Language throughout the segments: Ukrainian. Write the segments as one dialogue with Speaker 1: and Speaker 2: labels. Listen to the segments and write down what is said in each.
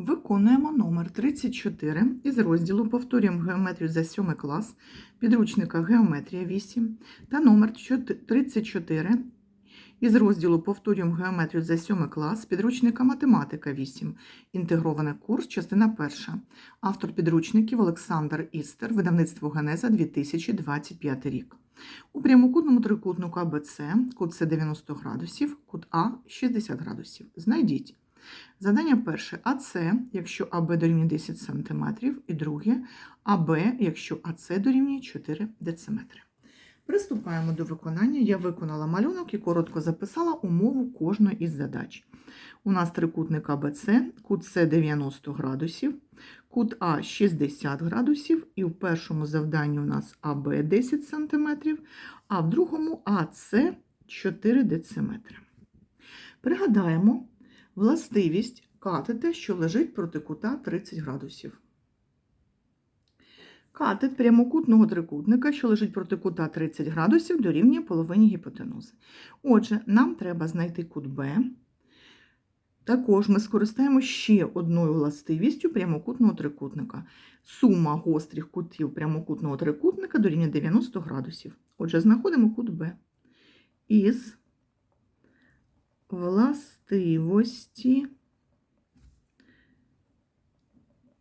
Speaker 1: Виконуємо номер 34 із розділу Повторюємо геометрію за 7 клас підручника Геометрія 8 та номер 34 із розділу Повторюємо геометрію за 7 клас підручника Математика 8. Інтегрований курс, частина 1. Автор підручників Олександр Істер, видавництво Генеза 2025 рік. У прямокутному трикутнику АБЦ кут С 90 градусів, кут А 60 градусів. Знайдіть. Задання перше АС, якщо АБ дорівнює 10 см, і друге АБ, якщо АС дорівнює 4 дециметри. Приступаємо до виконання. Я виконала малюнок і коротко записала умову кожної із задач. У нас трикутник АБЦ, кут С 90 градусів, кут А 60 градусів, і в першому завданні у нас АБ 10 см, а в другому АС 4 дециметри. Пригадаємо властивість катета, що лежить проти кута 30 градусів. Катет прямокутного трикутника, що лежить проти кута 30 градусів, дорівнює половині гіпотенузи. Отже, нам треба знайти кут Б. Також ми скористаємо ще одною властивістю прямокутного трикутника. Сума гострих кутів прямокутного трикутника дорівнює 90 градусів. Отже, знаходимо кут Б із властивості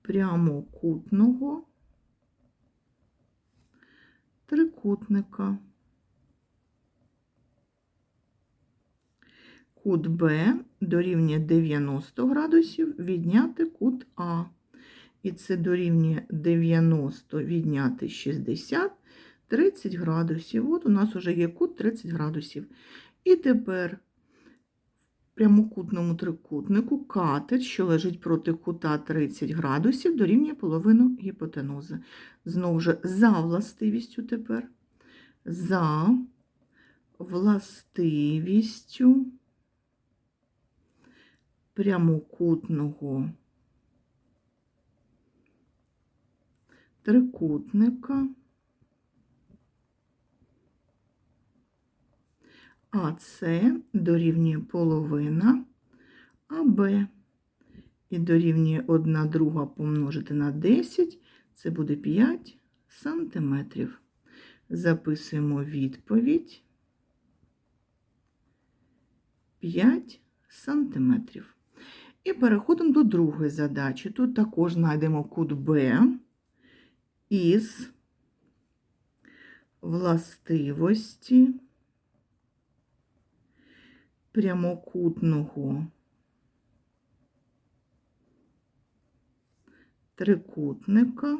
Speaker 1: прямокутного трикутника. Кут Б дорівнює 90 градусів відняти кут А. І це дорівнює 90 відняти 60, 30 градусів. От у нас вже є кут 30 градусів. І тепер прямокутному трикутнику катет, що лежить проти кута 30 градусів, дорівнює половину гіпотенузи. Знову ж за властивістю тепер. За властивістю прямокутного трикутника АС дорівнює половина АБ і дорівнює 1 друга помножити на 10, це буде 5 сантиметрів. Записуємо відповідь 5 сантиметрів. І переходимо до другої задачі. Тут також знайдемо кут Б із властивості прямокутного трикутника.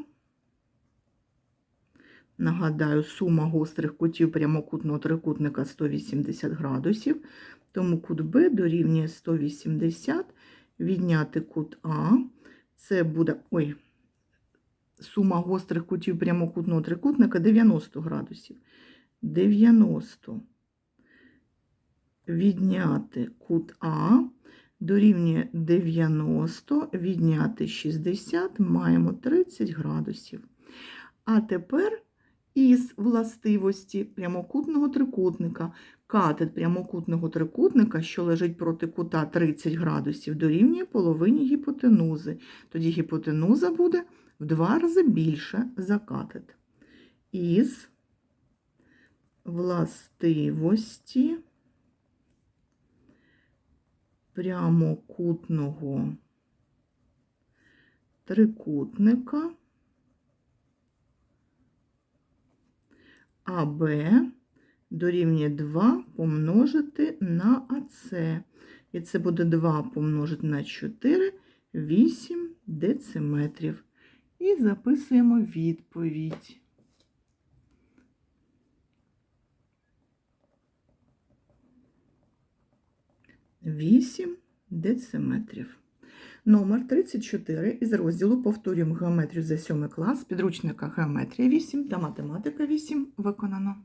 Speaker 1: Нагадаю, сума гострих кутів прямокутного трикутника 180 градусів, тому кут Б дорівнює 180, відняти кут А, це буде, ой, сума гострих кутів прямокутного трикутника 90 градусів. 90 відняти кут А дорівнює 90, відняти 60, маємо 30 градусів. А тепер із властивості прямокутного трикутника, катет прямокутного трикутника, що лежить проти кута 30 градусів, дорівнює половині гіпотенузи. Тоді гіпотенуза буде в два рази більше за катет. Із властивості прямокутного трикутника АБ дорівнює 2 помножити на АС. І це буде 2 помножити на 4, 8 дециметрів. І записуємо відповідь. Вісім дециметрів. Номер 34 із розділу Повторюємо геометрію за 7 клас підручника Геометрія 8 та математика 8 виконано.